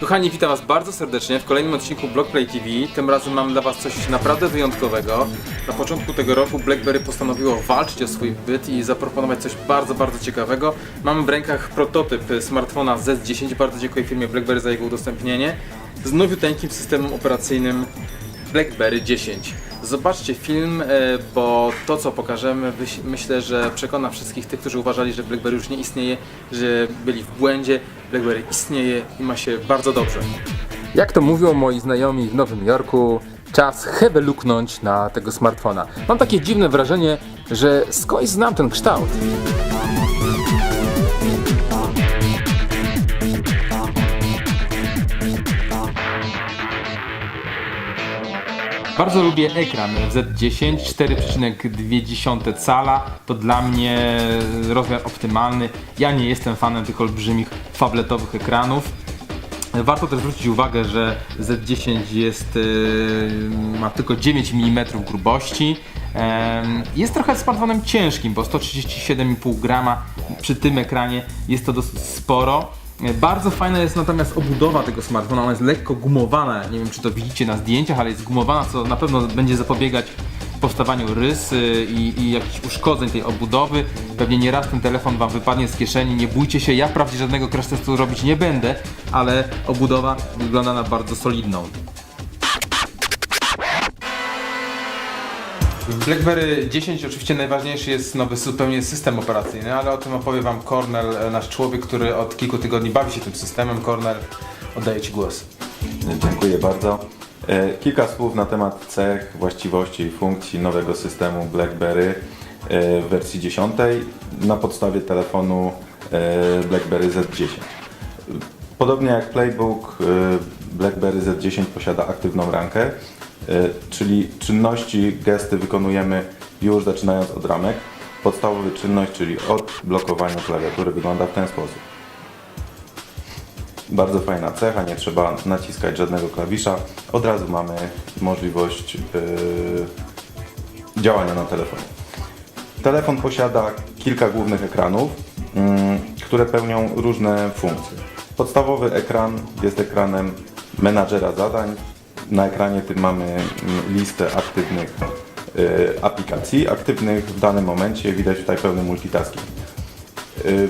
Kochani, witam Was bardzo serdecznie w kolejnym odcinku Blockplay TV. Tym razem mam dla Was coś naprawdę wyjątkowego. Na początku tego roku BlackBerry postanowiło walczyć o swój byt i zaproponować coś bardzo, bardzo ciekawego. Mam w rękach prototyp smartfona Z10. Bardzo dziękuję firmie BlackBerry za jego udostępnienie. Z nowiuteńkim systemem operacyjnym BlackBerry 10. Zobaczcie film, e, bo to co pokażemy myślę, że przekona wszystkich tych, którzy uważali, że BlackBerry już nie istnieje, że byli w błędzie. BlackBerry istnieje i ma się bardzo dobrze. Jak to mówią moi znajomi w Nowym Jorku, czas hebe luknąć na tego smartfona. Mam takie dziwne wrażenie, że skądś znam ten kształt. Bardzo lubię ekran Z10 4,2 cala. To dla mnie rozmiar optymalny. Ja nie jestem fanem tych olbrzymich fabletowych ekranów. Warto też zwrócić uwagę, że Z10 jest, yy, ma tylko 9 mm grubości. Jest trochę smartfonem ciężkim, bo 137,5 grama przy tym ekranie jest to dosyć sporo. E, Bardzo fajna jest natomiast obudowa tego smartfona, ona jest lekko gumowana, nie wiem czy to widzicie na zdjęciach, ale jest gumowana, co na pewno będzie zapobiegać powstawaniu rys i, i jakichś uszkodzeń tej obudowy. Pewnie nieraz ten telefon Wam wypadnie z kieszeni, nie bójcie się, ja wprawdzie żadnego crash testu robić nie będę, ale obudowa wygląda na bardzo solidną. BlackBerry 10 oczywiście najważniejszy jest nowy zupełnie system operacyjny, ale o tym opowie Wam Cornel, e, nasz człowiek, który od kilku tygodni bawi się tym systemem. Cornel, oddaję Ci głos. Dziękuję bardzo. E, Kilka słów na temat cech, właściwości i funkcji nowego systemu BlackBerry e, w wersji 10 na podstawie telefonu BlackBerry Z10. Podobnie jak Playbook, BlackBerry Z10 posiada aktywną rankę, czyli czynności, gesty wykonujemy już zaczynając od ramek. Podstawowy czynność, czyli od blokowania klawiatury wygląda w ten sposób. Bardzo fajna cecha, nie trzeba naciskać żadnego klawisza. Od razu mamy możliwość yy, działania na telefonie. Telefon posiada kilka głównych ekranów, mm, które pełnią różne funkcje. Podstawowy ekran jest ekranem menadżera zadań. Na ekranie tym mamy listę aktywnych y, aplikacji, aktywnych w danym momencie. Widać tutaj pełny multitasking. Y,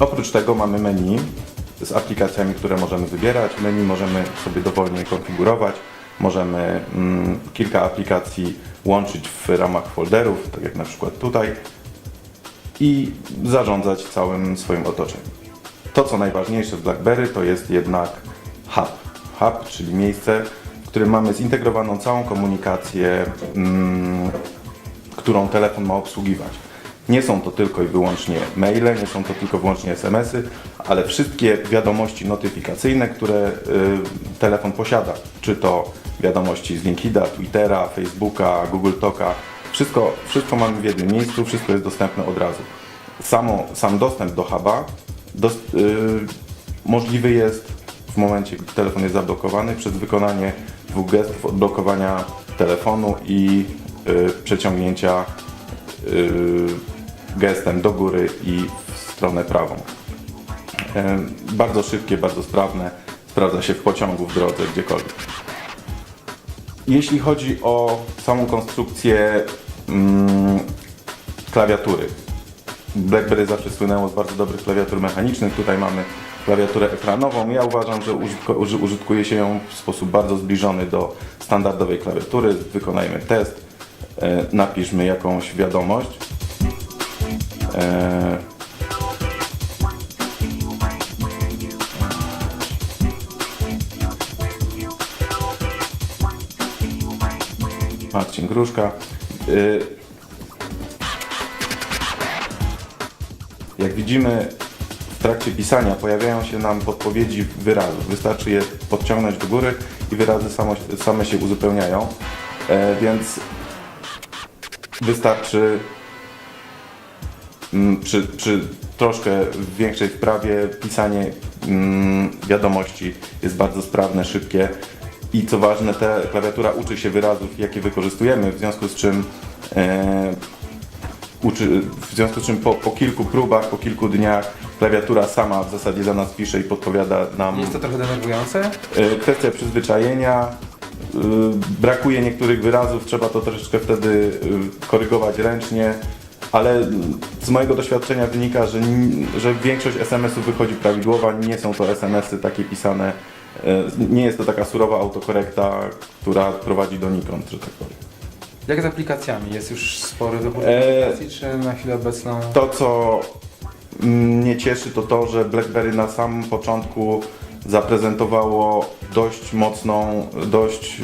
Oprócz tego mamy menu z aplikacjami, które możemy wybierać. Menu możemy sobie dowolnie konfigurować. Możemy mm, kilka aplikacji łączyć w ramach folderów, tak jak na przykład tutaj, i zarządzać całym swoim otoczeniem. To, co najważniejsze w BlackBerry, to jest jednak hub. Hub, czyli miejsce, w którym mamy zintegrowaną całą komunikację, mm, którą telefon ma obsługiwać. Nie są to tylko i wyłącznie maile, nie są to tylko wyłącznie SMS-y, ale wszystkie wiadomości notyfikacyjne, które y, telefon posiada. Czy to wiadomości z LinkedIna, Twittera, Facebooka, Google Talka. Wszystko, wszystko mamy w jednym miejscu, wszystko jest dostępne od razu. Samo, sam dostęp do huba y, możliwy jest w momencie, gdy telefon jest zablokowany przez wykonanie dwóch gestów odblokowania telefonu i y, przeciągnięcia y, gestem do góry i w stronę prawą. E, Bardzo szybkie, bardzo sprawne, sprawdza się w pociągu, w drodze, gdziekolwiek. Jeśli chodzi o samą konstrukcję mm, klawiatury, BlackBerry zawsze słynęło z bardzo dobrych klawiatur mechanicznych. Tutaj mamy klawiaturę ekranową. Ja uważam, że użytkuje się ją w sposób bardzo zbliżony do standardowej klawiatury. Wykonajmy test, e, napiszmy jakąś wiadomość. E, Marcin Gruszka. Y, Jak widzimy trakcie pisania pojawiają się nam podpowiedzi wyrazów. Wystarczy je podciągnąć do góry i wyrazy samo, same się uzupełniają. E, więc wystarczy mm, przy, przy troszkę większej wprawie pisanie mm, wiadomości jest bardzo sprawne, szybkie i co ważne, ta klawiatura uczy się wyrazów, jakie wykorzystujemy, w związku z czym e, uczy, w związku z czym po, po kilku próbach, po kilku dniach klawiatura sama w zasadzie za nas pisze i podpowiada nam Jest to trochę denerwujące. E, Kwestia przyzwyczajenia. e, Brakuje niektórych wyrazów, trzeba to troszeczkę wtedy e, korygować ręcznie, ale z mojego doświadczenia wynika, że, że większość SMS-ów wychodzi prawidłowa, nie są to SMS-y takie pisane, nie jest to taka surowa autokorekta, która prowadzi donikąd, że tak powiem. Jak z aplikacjami? Jest już spory wybór Eee, aplikacji, czy na chwilę obecną? To, co mnie cieszy, to to, że BlackBerry na samym początku zaprezentowało dość mocną, dość y,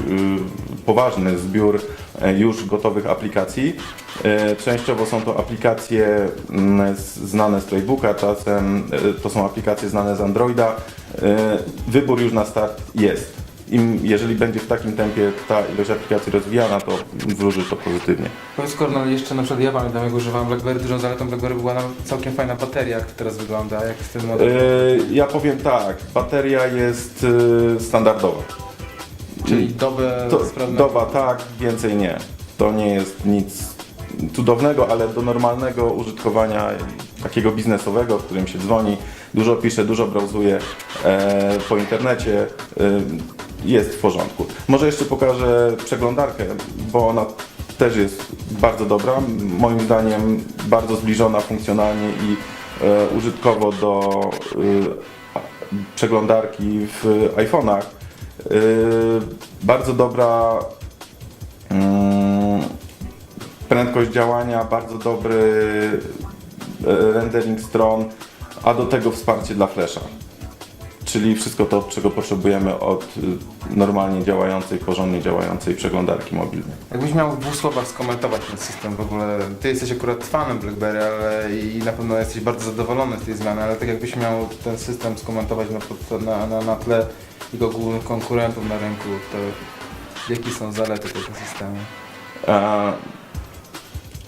poważny zbiór e, już gotowych aplikacji. E, Częściowo są to aplikacje mm, z- znane z Playbooka, czasem e, to są aplikacje znane z Androida. E, Wybór już na start jest. Im, jeżeli będzie w takim tempie ta ilość aplikacji rozwijana, to wróży to pozytywnie. Powiedz Kornel, jeszcze na przykład ja pamiętam jak używałem BlackBerry, dużą zaletą BlackBerry była nam całkiem fajna bateria, jak to teraz wygląda, jak z tym modelem. E, Ja powiem tak, bateria jest e, standardowa. Czyli dobę To, sprawnego. doba tak, więcej nie. To nie jest nic cudownego, ale do normalnego użytkowania takiego biznesowego, w którym się dzwoni, dużo pisze, dużo browsuje e, po internecie, e, jest w porządku. Może jeszcze pokażę przeglądarkę, bo ona też jest bardzo dobra, moim zdaniem bardzo zbliżona funkcjonalnie i e, użytkowo do e, przeglądarki w iPhone'ach. Yy, bardzo dobra mm, prędkość działania, bardzo dobry e, rendering stron, a do tego wsparcie dla Flasha. Czyli wszystko to, czego potrzebujemy od y, normalnie działającej, porządnie działającej przeglądarki mobilnej. Jakbyś miał w dwóch słowach skomentować ten system w ogóle, ty jesteś akurat fanem BlackBerry, ale i na pewno jesteś bardzo zadowolony z tej zmiany, ale tak jakbyś miał ten system skomentować na, na, na, na tle jego głównych konkurentów na rynku, to jakie są zalety tego systemu? E,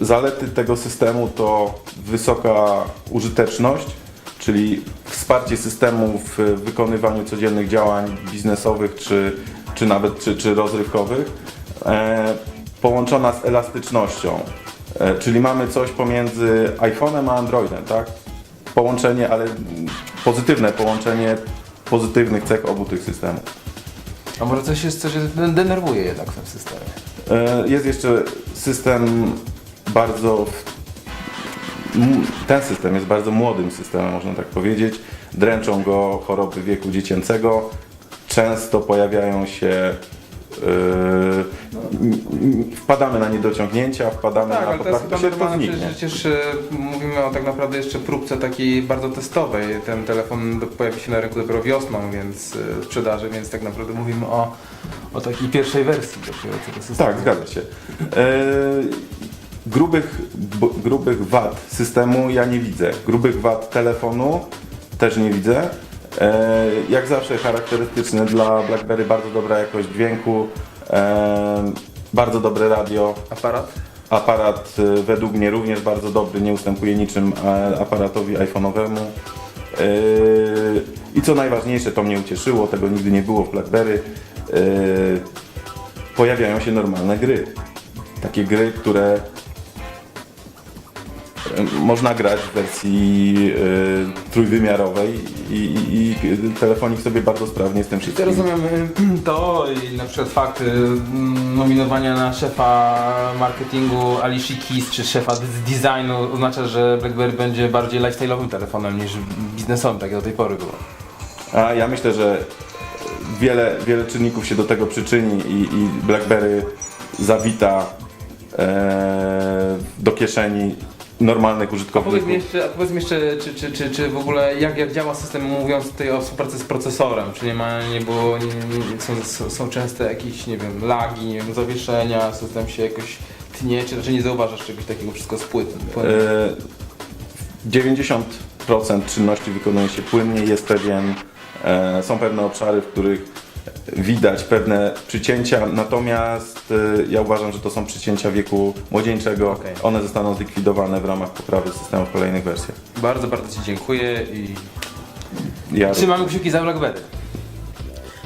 Zalety tego systemu to wysoka użyteczność, czyli wsparcie systemu w wykonywaniu codziennych działań biznesowych czy, czy nawet czy, czy rozrywkowych, e, połączona z elastycznością, e, czyli mamy coś pomiędzy iPhone'em a Androidem, tak? Połączenie, ale pozytywne połączenie pozytywnych cech obu tych systemów. A może coś jest, co się denerwuje jednak w tym systemie? E, Jest jeszcze system bardzo. Ten system jest bardzo młodym systemem, można tak powiedzieć. Dręczą go choroby wieku dziecięcego. Często pojawiają się. n- wpadamy na niedociągnięcia, wpadamy Tak, na ale to poprawkę, się to zniknie. przecież, e, mówimy o tak naprawdę jeszcze próbce takiej bardzo testowej. Ten telefon pojawi się na rynku dopiero wiosną, więc e, sprzedaży, więc tak naprawdę mówimy o, o takiej pierwszej wersji tego systemu. Tak, zgadza się. E, grubych, grubych wad systemu ja nie widzę. Grubych wad telefonu też nie widzę. E, jak zawsze charakterystyczny dla BlackBerry bardzo dobra jakość dźwięku, e, bardzo dobre radio. Aparat? Aparat e, według mnie również bardzo dobry, nie ustępuje niczym aparatowi iPhone'owemu. I co najważniejsze, to mnie ucieszyło, tego nigdy nie było w BlackBerry. Pojawiają się normalne gry. Takie gry, które można grać w wersji e, trójwymiarowej i, i, i telefonik sobie bardzo sprawnie z tym Ja wszystkim. rozumiem y, to i na przykład fakt y, nominowania na szefa marketingu Alicia Keys czy szefa designu oznacza, że BlackBerry będzie bardziej lifestyle'owym telefonem niż biznesowym, tak jak do tej pory było. A ja myślę, że wiele, wiele czynników się do tego przyczyni i, i BlackBerry zawita e, do kieszeni normalnych A powiedz mi użytkowników. jeszcze, a powiedz mi jeszcze czy, czy, czy, czy w ogóle jak, jak działa system, mówiąc tutaj o współpracy z procesorem, czy nie ma, nie było, nie, nie, są, są- są częste jakieś, nie wiem, lagi, nie wiem, zawieszenia, system się jakoś tnie, czy raczej nie zauważasz czegoś takiego, wszystko spłytne? E, 90% czynności wykonuje się płynnie, jest pewien, e, są pewne obszary, w których widać pewne przycięcia, natomiast e, ja uważam, że to są przycięcia wieku młodzieńczego. Okej. One zostaną zlikwidowane w ramach poprawy systemu w kolejnych wersjach. Bardzo, bardzo Ci dziękuję i Ja Trzymamy kciuki za BlackBerry.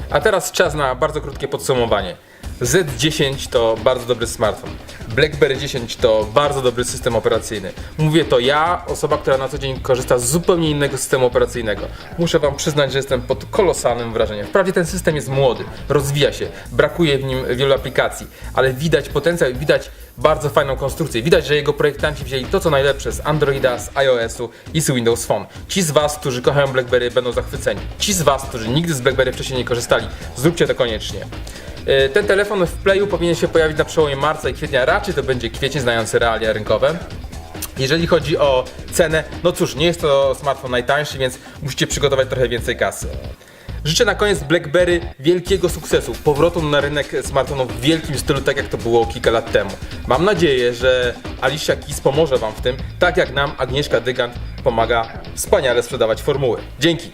A teraz czas na bardzo krótkie podsumowanie. Z10 to bardzo dobry smartfon. BlackBerry 10 to bardzo dobry system operacyjny. Mówię to ja, osoba, która na co dzień korzysta z zupełnie innego systemu operacyjnego. Muszę Wam przyznać, że jestem pod kolosalnym wrażeniem. Wprawdzie ten system jest młody, rozwija się, brakuje w nim wielu aplikacji, ale widać potencjał, widać bardzo fajną konstrukcję. Widać, że jego projektanci wzięli to, co najlepsze z Androida, z iOS-u i z Windows Phone. Ci z Was, którzy kochają BlackBerry, będą zachwyceni. Ci z Was, którzy nigdy z BlackBerry wcześniej nie korzystali, zróbcie to koniecznie. E, Ten telefon w Playu powinien się pojawić na przełomie marca i kwietnia. Raczej to będzie kwiecień, znający realia rynkowe. Jeżeli chodzi o cenę, no cóż, nie jest to smartfon najtańszy, więc musicie przygotować trochę więcej kasy. Życzę na koniec BlackBerry wielkiego sukcesu, powrotu na rynek smartfonów w wielkim stylu, tak jak to było kilka lat temu. Mam nadzieję, że Alicia Keys pomoże Wam w tym, tak jak nam Agnieszka Dygant pomaga wspaniale sprzedawać formuły. Dzięki!